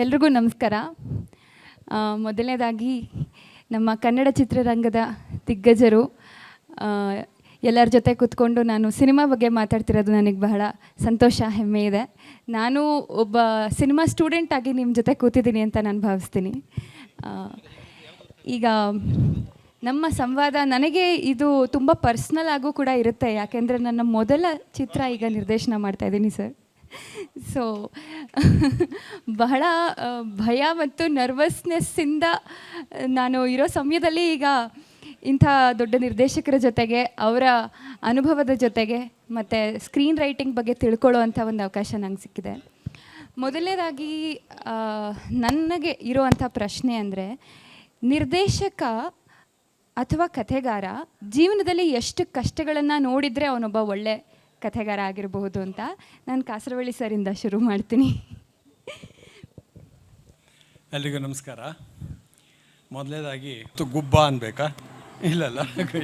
ಎಲ್ರಿಗೂ ನಮಸ್ಕಾರ. ಮೊದಲನೇದಾಗಿ ನಮ್ಮ ಕನ್ನಡ ಚಿತ್ರರಂಗದ ದಿಗ್ಗಜರು ಎಲ್ಲರ ಜೊತೆ ಕೂತ್ಕೊಂಡು ನಾನು ಸಿನಿಮಾ ಬಗ್ಗೆ ಮಾತಾಡ್ತಿರೋದು ನನಗೆ ಬಹಳ ಸಂತೋಷ, ಹೆಮ್ಮೆ ಇದೆ. ನಾನು ಒಬ್ಬ ಸಿನಿಮಾ ಸ್ಟೂಡೆಂಟ್ ಆಗಿ ನಿಮ್ಮ ಜೊತೆ ಕೂತಿದ್ದೀನಿ ಅಂತ ನಾನು ಭಾವಿಸ್ತೀನಿ. ಈಗ ನಮ್ಮ ಸಂವಾದ ನನಗೆ ಇದು ತುಂಬ ಪರ್ಸ್ನಲ್ ಆಗೂ ಕೂಡ ಇರುತ್ತೆ. ಯಾಕೆಂದರೆ ನನ್ನ ಮೊದಲ ಚಿತ್ರ ಈಗ ನಿರ್ದೇಶನ ಮಾಡ್ತಾ ಇದ್ದೀನಿ, ಸರ್. ಸೊ ಬಹಳ ಭಯ ಮತ್ತು ನರ್ವಸ್ನೆಸ್ಸಿಂದ ನಾನು ಇರೋ ಸಮಯದಲ್ಲಿ ಈಗ ಇಂಥ ದೊಡ್ಡ ನಿರ್ದೇಶಕರ ಜೊತೆಗೆ, ಅವರ ಅನುಭವದ ಜೊತೆಗೆ, ಮತ್ತು ಸ್ಕ್ರೀನ್ ರೈಟಿಂಗ್ ಬಗ್ಗೆ ತಿಳ್ಕೊಳ್ಳೋ ಅಂಥ ಒಂದು ಅವಕಾಶ ನಂಗೆ ಸಿಕ್ಕಿದೆ. ಮೊದಲನೇದಾಗಿ ನನಗೆ ಇರುವಂಥ ಪ್ರಶ್ನೆ ಅಂದರೆ, ನಿರ್ದೇಶಕ ಅಥವಾ ಕಥೆಗಾರ ಜೀವನದಲ್ಲಿ ಎಷ್ಟು ಕಷ್ಟಗಳನ್ನು ನೋಡಿದರೆ ಅವನೊಬ್ಬ ಒಳ್ಳೆ ಕಥೆಗಾರ ಆಗಿರಬಹುದು ಅಂತ ನಾನು ಕಾಸರವಳ್ಳಿ ಸರಿಂದ ಶುರು ಮಾಡ್ತೀನಿ. ಎಲ್ರಿಗೂ ನಮಸ್ಕಾರ. ಮೊದಲನೇದಾಗಿ ಗುಬ್ಬ ಅನ್ಬೇಕಾ? ಇಲ್ಲಲ್ಲ,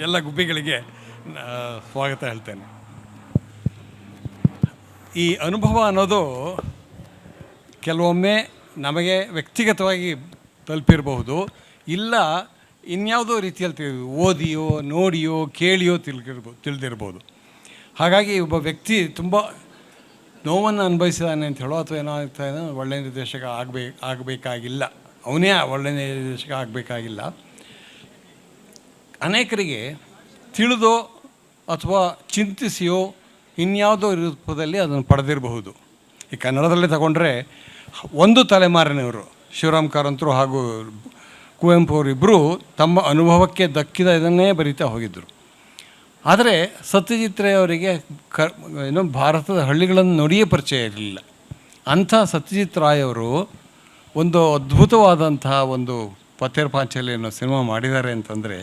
ಎಲ್ಲ ಗುಬ್ಬಿಗಳಿಗೆ ಸ್ವಾಗತ ಹೇಳ್ತೇನೆ. ಈ ಅನುಭವ ಅನ್ನೋದು ಕೆಲವೊಮ್ಮೆ ನಮಗೆ ವ್ಯಕ್ತಿಗತವಾಗಿ ತಲುಪಿರಬಹುದು. ಇಲ್ಲ, ಇನ್ಯಾವುದೋ ರೀತಿಯಲ್ಲಿ ತಿಳಿದು, ಓದಿಯೋ, ನೋಡಿಯೋ, ಕೇಳಿಯೋ ತಿಳ್ಕಿರ್ಬೋದು ತಿಳಿದಿರ್ಬೋದು. ಹಾಗಾಗಿ ಒಬ್ಬ ವ್ಯಕ್ತಿ ತುಂಬ ನೋವನ್ನು ಅನುಭವಿಸಿದಾನೆ ಅಂತ ಹೇಳೋ ಅಥವಾ ಏನೋ ಆಗ್ತಾ ಇದೆ, ಒಳ್ಳೆ ನಿರ್ದೇಶಕ ಆಗಬೇಕು ಆಗಬೇಕಾಗಿಲ್ಲ. ಅವನೇ ಒಳ್ಳೆ ನಿರ್ದೇಶಕ ಆಗಬೇಕಾಗಿಲ್ಲ. ಅನೇಕರಿಗೆ ತಿಳಿದೋ ಅಥವಾ ಚಿಂತಿಸಿಯೋ ಇನ್ಯಾವುದೋ ರೂಪದಲ್ಲಿ ಅದನ್ನು ಪಡೆದಿರಬಹುದು. ಈ ಕನ್ನಡದಲ್ಲೇ ತಗೊಂಡ್ರೆ ಒಂದು ತಲೆಮಾರಿನವರು, ಶಿವರಾಮ್ ಕಾರಂತರು ಹಾಗೂ ಕುವೆಂಪು ಅವರಿಬ್ಬರು ತಮ್ಮ ಅನುಭವಕ್ಕೆ ದಕ್ಕಿದ ಇದನ್ನೇ ಬರೀತಾ ಹೋಗಿದ್ದರು ಆದರೆ ಸತ್ಯಜಿತ್ ರೇ ಅವರಿಗೆ ಕ, ಏನು ಭಾರತದ ಹಳ್ಳಿಗಳನ್ನು ನೋಡಿಯೇ ಪರಿಚಯ ಇರಲಿಲ್ಲ. ಅಂಥ ಸತ್ಯಜಿತ್ ರಾಯ್ ಅವರು ಒಂದು ಅದ್ಭುತವಾದಂತಹ ಒಂದು ಪತ್ತೇರ್ ಪಾಂಚಲಿ ಅನ್ನೋ ಸಿನಿಮಾ ಮಾಡಿದ್ದಾರೆ ಅಂತಂದರೆ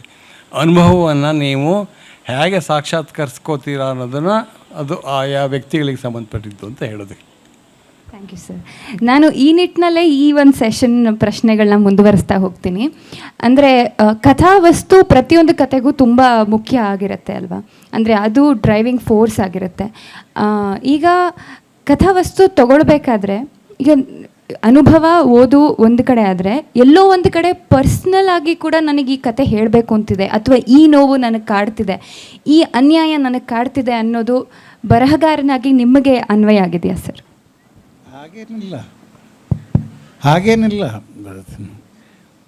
ಅನುಭವವನ್ನು ನೀವು ಹೇಗೆ ಸಾಕ್ಷಾತ್ಕರಿಸ್ಕೋತೀರಾ ಅನ್ನೋದನ್ನು ಅದು ಆಯಾ ವ್ಯಕ್ತಿಗಳಿಗೆ ಸಂಬಂಧಪಟ್ಟಿದ್ದು ಅಂತ ಹೇಳೋದು ಥ್ಯಾಂಕ್ ಯು ಸರ್ ನಾನು ಈ ನಿಟ್ಟಿನಲ್ಲೇ ಈ ಒಂದು ಸೆಷನ್ ಪ್ರಶ್ನೆಗಳನ್ನ ಮುಂದುವರಿಸ್ತಾ ಹೋಗ್ತೀನಿ. ಅಂದರೆ ಕಥಾವಸ್ತು ಪ್ರತಿಯೊಂದು ಕಥೆಗೂ ತುಂಬ ಮುಖ್ಯ ಆಗಿರುತ್ತೆ ಅಲ್ವಾ? ಅಂದರೆ ಅದು ಡ್ರೈವಿಂಗ್ ಫೋರ್ಸ್ ಆಗಿರುತ್ತೆ. ಈಗ ಕಥಾವಸ್ತು ತಗೊಳ್ಬೇಕಾದ್ರೆ, ಈಗ ಅನುಭವ, ಓದು ಒಂದು ಕಡೆ ಆದರೆ, ಎಲ್ಲೋ ಒಂದು ಕಡೆ ಪರ್ಸ್ನಲ್ ಆಗಿ ಕೂಡ ನನಗೆ ಈ ಕತೆ ಹೇಳಬೇಕು ಅಂತಿದೆ, ಅಥವಾ ಈ ನೋವು ನನಗೆ ಕಾಡ್ತಿದೆ, ಈ ಅನ್ಯಾಯ ನನಗೆ ಕಾಡ್ತಿದೆ ಅನ್ನೋದು ಬರಹಗಾರನಾಗಿ ನಿಮಗೆ ಅನ್ವಯ ಆಗಿದೆಯಾ ಸರ್ ಹಾಗೇನಿಲ್ಲ. ಹಾಗೇನಿಲ್ಲ.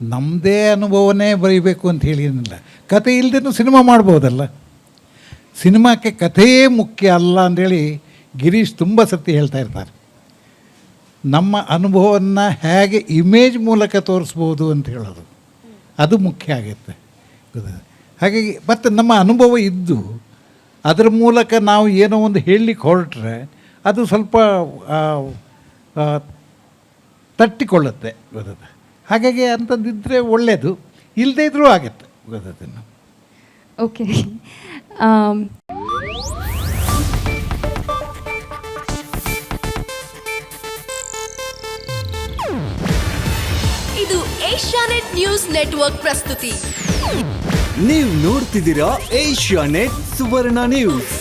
ನಮ್ಮದೇ ಅನುಭವನೇ ಬರೀಬೇಕು ಅಂತ ಹೇಳಿ ಏನಿಲ್ಲ ಕತೆ ಇಲ್ಲದೇನು ಸಿನಿಮಾ ಮಾಡ್ಬೋದಲ್ಲ. ಸಿನಿಮಾಕ್ಕೆ ಕಥೆಯೇ ಮುಖ್ಯ ಅಲ್ಲ ಅಂಥೇಳಿ ಗಿರೀಶ್ ತುಂಬ ಸತಿ ಹೇಳ್ತಾ ಇರ್ತಾರೆ. ನಮ್ಮ ಅನುಭವವನ್ನು ಹೇಗೆ ಇಮೇಜ್ ಮೂಲಕ ತೋರಿಸ್ಬೋದು ಅಂತ ಹೇಳೋದು. ಅದು ಮುಖ್ಯ ಆಗುತ್ತೆ. ಹಾಗಾಗಿ ಮತ್ತು ನಮ್ಮ ಅನುಭವ ಇದ್ದು ಅದರ ಮೂಲಕ ನಾವು ಏನೋ ಒಂದು ಹೇಳಲಿಕ್ಕೆ ಹೊರಟ್ರೆ ಅದು ಸ್ವಲ್ಪ ತಟ್ಟಿಕೊಳ್ಳುತ್ತೆ ಗೊತ್ತದೆ ಹಾಗಾಗಿ ಅಂಥದ್ದಿದ್ದರೆ ಒಳ್ಳೆಯದು ಇಲ್ಲದೇ ಇದ್ರೂ ಆಗುತ್ತೆ ಗೊತ್ತದೆ ಓಕೆ. ಆಮ್, ಇದು ಏಷ್ಯಾನೆಟ್ ನ್ಯೂಸ್ ನೆಟ್ವರ್ಕ್ ಪ್ರಸ್ತುತಿ. ನೀವು ನೋಡ್ತಿದ್ದೀರಾ ಏಷ್ಯಾ ನೆಟ್ ಸುವರ್ಣ ನ್ಯೂಸ್.